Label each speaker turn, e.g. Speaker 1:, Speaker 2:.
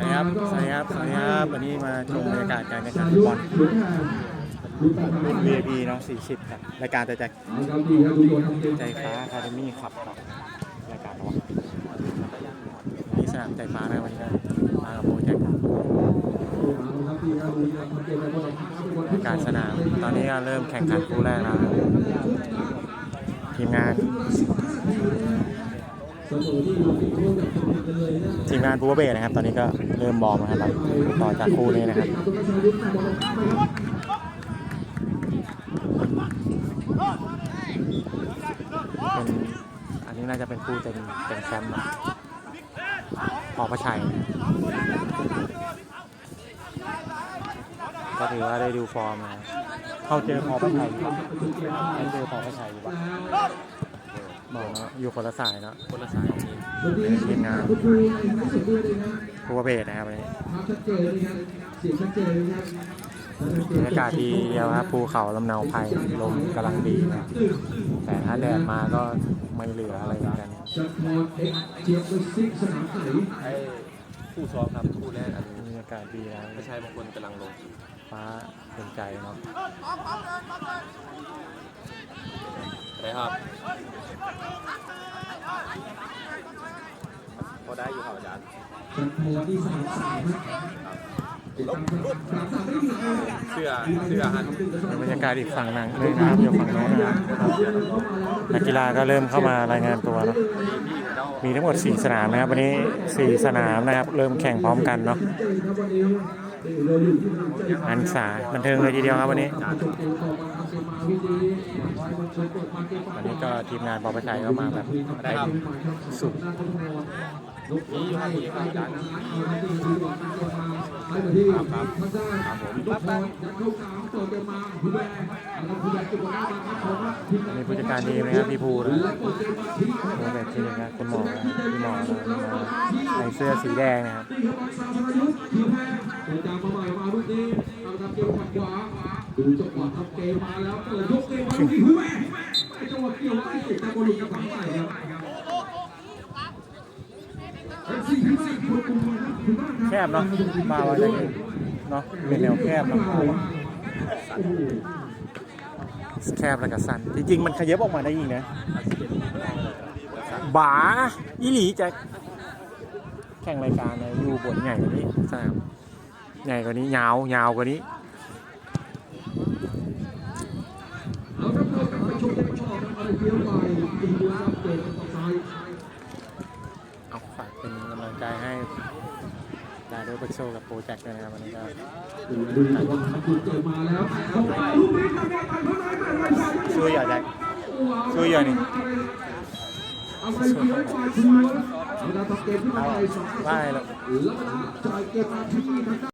Speaker 1: นะครับสวัสดีครับสวัสดีครับวันนี้มาชมบรรยากาศการแข่งขันฟุตบอลรุ่น VIP เนาะ40ครับรายการแต่จากใจฟ้าคาเดมี่ขับครับรายการระหว่างนี่สนามใจฟ้านะวันนี้ก็มากับโปรเจกต์รายการสนามตอนนี้ก็เริ่มแข่งขันคู่แรกแล้วครับทีมงาน ทีมงานบูเบเบนะครับ ตอนนี้ก็เริ่มบอลมาครับต่อจากคู่นี้นะครับเป็นอันนี้น่าจะเป็นคู่เต็มเต็มแชมป์นะพอพระชัย ก็ถือว่าได้ดูฟอร์มนะเข้าเจอพอพระชัยให้เจอพอพระชัยดีกว่า บอกเนาะอยู่คนละสายเนาะคนละสายของทีมทีมงานบูเบเบนะครับวันนี้บรรยากาศดีเดียวครับภูเขาลำเนาไพรลมกำลังดีนะแต่ถ้าแดดมาก็ไม่เหลืออะไรเหมือนกัน
Speaker 2: ไอ้คู่ซ้อมครับคู่แรกอัน
Speaker 1: บรรยากาศดีนะ
Speaker 2: ไม่ใช่บางคนกำลังลง
Speaker 1: ฟ้าเป็นใจเนาะ
Speaker 2: ไปครับพอได้อยู่ครับอาจารย์เสื้อเสื้อฮัน
Speaker 1: บรรยากาศอีกฝั่งหนังเลยนะครับอยู่ฝั่งโน้นนะครับนักกีฬาก็เริ่มเข้ามารายงานตัวเนาะมีทั้งหมด 4 สนามนะครับวันนี้ 4 สนามนะครับ เริ่มแข่งพร้อมกันเนาะ อันสาบันเทิงเลยทีเดียวครับวันนี้วันนี้ก็ทีมงานปอประชัยก็มาแบบได้สุด
Speaker 2: นี่อยู่ข้างนี้ครับอาจารย์ครับครับครับผมปั๊บปั๊บ
Speaker 1: มีผู้จัดการทีมนะครับพี่ภูนะโมเดลทีมนะครับคุณหมอนะพี่หมอนะมาใส่เสื้อสีแดงนะครับ
Speaker 3: ดูจังหวะทำเกมมาแล้วเปิดยกเกมมาลูกนี้หูแม่ไอ้จังหวะเกี่ยวไม่ติดแต่บอลหลุดกับฝั่งใต้ครับ
Speaker 1: แคบเนาะมาว่าจะเนาะเป็นแนวแคบเนาะแคบแล้วก็สั้นจริงๆมันขยับออกมาได้อีกนะบาอีหลีจะแข่งรายการนะอยู่บนใหญ่กว่านี้สามใหญ่กว่านี้ยาวยาวกว่านี้
Speaker 3: เอาครับเราไปชมกันชอบนะครับเกี่ยวไปอีกดูครับเกมต่อซ้าย
Speaker 1: เอาฝากเป็นกำลัง ให้ดาโดบักโซกับโปรแจกต์ด้วยนะครับวันนี้ก็
Speaker 3: ดูดูจังหวะทำเกมมาแล้วไปลูกนี้ทำได้ไปเท่าไหร่ไปไปไป
Speaker 1: ช่วยอย่าแจ็คช่วยหยอะนี่
Speaker 3: อะไรเกี่ยวไปชัวร์เวลาทำเกมขึ้นมาไปสอง
Speaker 1: ได้แล้ว
Speaker 3: แล้วเวลาจ่ายเกมมาที่ทางด้าน